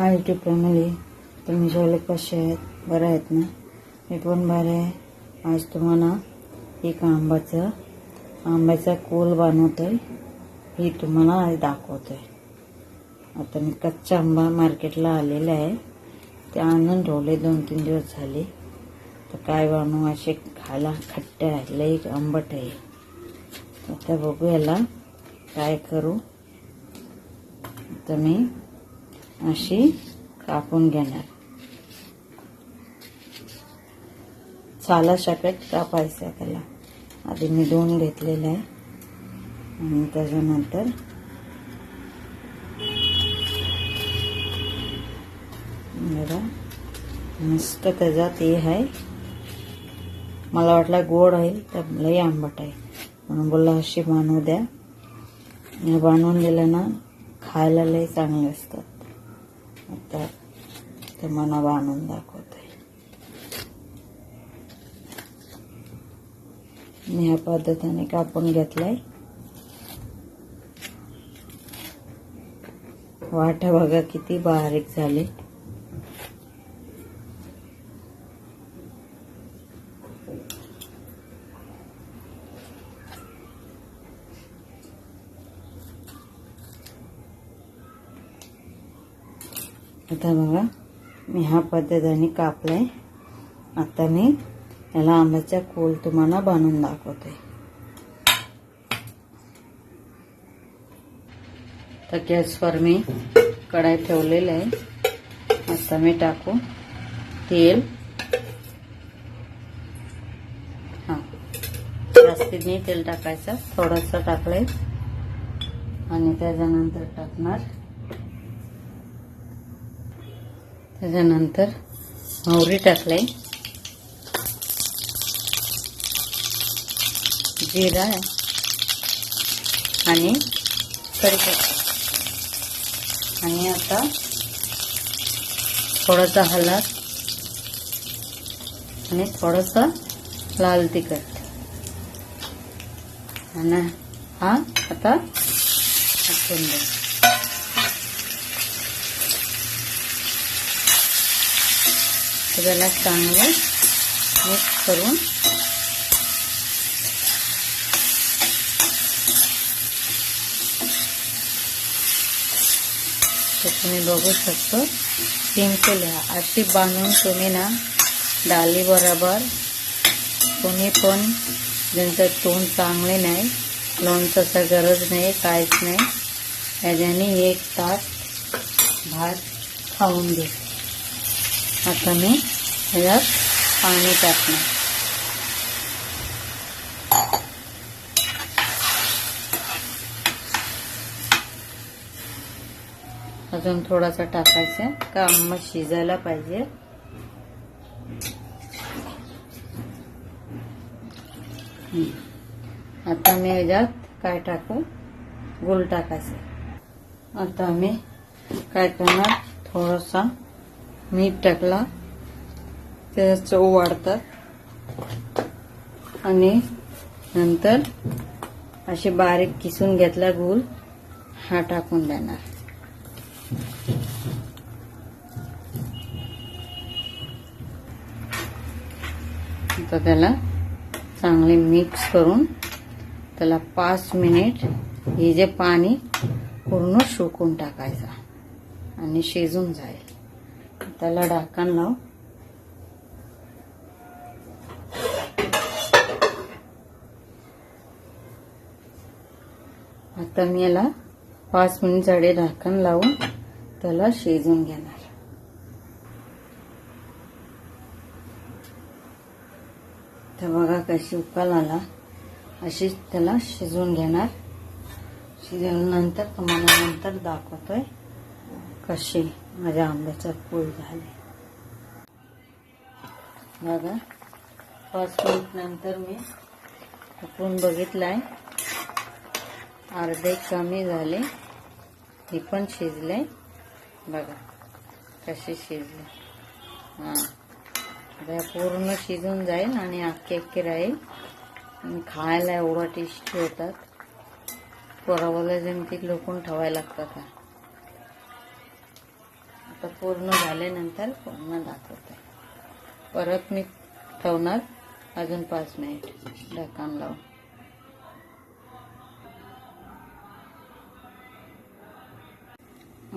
हा YouTube family तुम्ही सगळे कसे आहेत? बरं आहेत ना? मी पण बरे आहे. आज तुम्हाला एक आंब्याचं आंब्याचा कोल आहे हे तुम्हाला आज दाखवतो आहे आता मी कच्चा आंबा मार्केटला आलेला आहे. ते आणून ठेवले दोन तीन दिवस झाले. तर काय बनवू? असे खायला खट्ट आहे लई आंबट आहे. आता बघू याला काय करू. तर मी अशी कापून घेणार. साला शकट कापायचं आहे त्याला. आधी मी दोन घेतलेलं आहे. आणि त्याच्यानंतर बघा मस्त त्याचा ते आहे. मला वाटलं गोड आहे तर लई आंबट आहे. म्हणून बोलला अशी बनवू द्या. बांधून बनवून दिलं ना खायला लई चांगले असतात. आता ते मला आणून दाखवते. मी ह्या पद्धतीने कापून घेतलाय. वाटा बघा किती बारीक झाली. आता बघा मी हा पद्धतीने कापलाय. आता मी याला आंब्याचा कोल तुम्हाला बनवून दाखवते. तर गॅसवर मी कढाई ठेवलेलं आहे. आता मी टाकू तेल. हा जास्तीत नाही तेल टाकायचं थोडंसं टाकलंय. आणि त्याच्यानंतर टाकणार त्याच्यानंतर मोहरी टाकले. जिरा आणि कढीपत्ता. आणि आता थोडासा हलद आणि थोडंसं लाल तिखट. आणि हा आता टाकून द्या चांगलं मिक्स करून. तर तुम्ही बघू शकतो सिंपल आहे. अशी बांधून तुम्ही ना डाली बरोबर. कोणी पण ज्यांचं तोंड चांगले नाही लोणचाचं गरज नाही काहीच नाही. याच्याने एक तास भात खाऊन घे. आता मी ह्याच्यात पाणी टाकणार. अजून थोडासा टाकायचा का आंबा शिजायला पाहिजे. आता मी ह्याच्यात काय टाकू? गुल टाकायचं आता मी काय करणार? थोडासा मीठ टाकला. त्याचा चव वाढतात. आणि नंतर असे बारीक किसून घेतला गूळ हा टाकून देणार. आता त्याला चांगले मिक्स करून त्याला पाच मिनिट हे जे पाणी पूर्ण सुकून टाकायचं आणि शिजून जाईल. त्याला ढाकण लाव. आता मी याला पाच मिनिट झाडे ढाकण लावून त्याला शिजून घेणार. तर बघा कशी उकल आला. अशीच त्याला शिजवून घेणार. शिजवल्यानंतर तुम्हाला नंतर दाखवतोय कशी. माझ्या आंब्याचा पोळ झाले. बघा पाच मिनिट नंतर मी उकळून बघितलाय अर्धे कमी झाले हे पण शिजले. बघा कसे शिजले. हां आता पूर्ण शिजून जाईल आणि अख्खे अख्खे राहील. खायला एवढा टेस्टी होतात पोरावाला जमती लोकून ठेवायला लागतात. आता पूर्ण झाल्यानंतर पूर्ण दाखवते. परत मी ठेवणार अजून पाच मिनिट. ढक्कन लावून.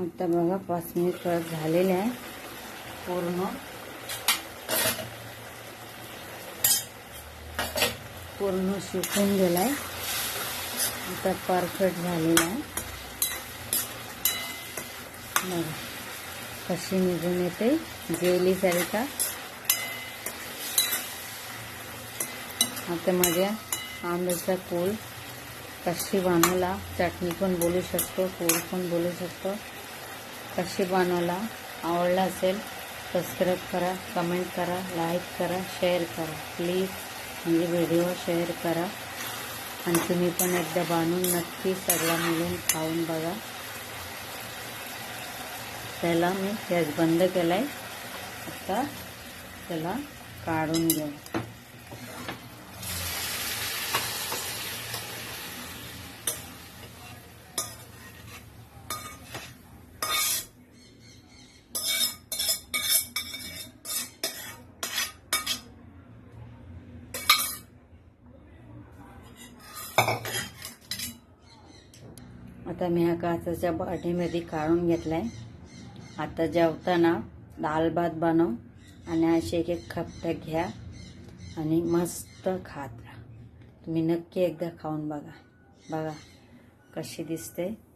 आता बघा पाच मिनिट परत झालेले आहे. पूर्ण. पूर्ण शिकून गेलाय. आता परफेक्ट झालेला आहे. बघा. कशी निघून येते जेवली सारिका? आता माझ्या आंब्याचा पोल कशी बनवला? चटणी पण बोलू शकतो पूल पण बोलू शकतो. कशी बनवला? आवडला असेल सबस्क्राईब करा कमेंट करा लाईक करा शेअर करा. प्लीज म्हणजे व्हिडिओ शेअर करा. आणि तुम्ही पण एकदा बनवून नक्की सगळ्या मिळून खाऊन बघा. त्याला मी गॅस बंद केलाय. आता त्याला काढून घेऊ. आता मी ह्या काचाच्या बाटीमध्ये काढून घेतलाय. आता जेवताना दाल भात बनव आणि असे एक एक खपट्या घ्या आणि मस्त खात राहा. तुम्ही नक्की एकदा खाऊन बघा. बघा कशी दिसते.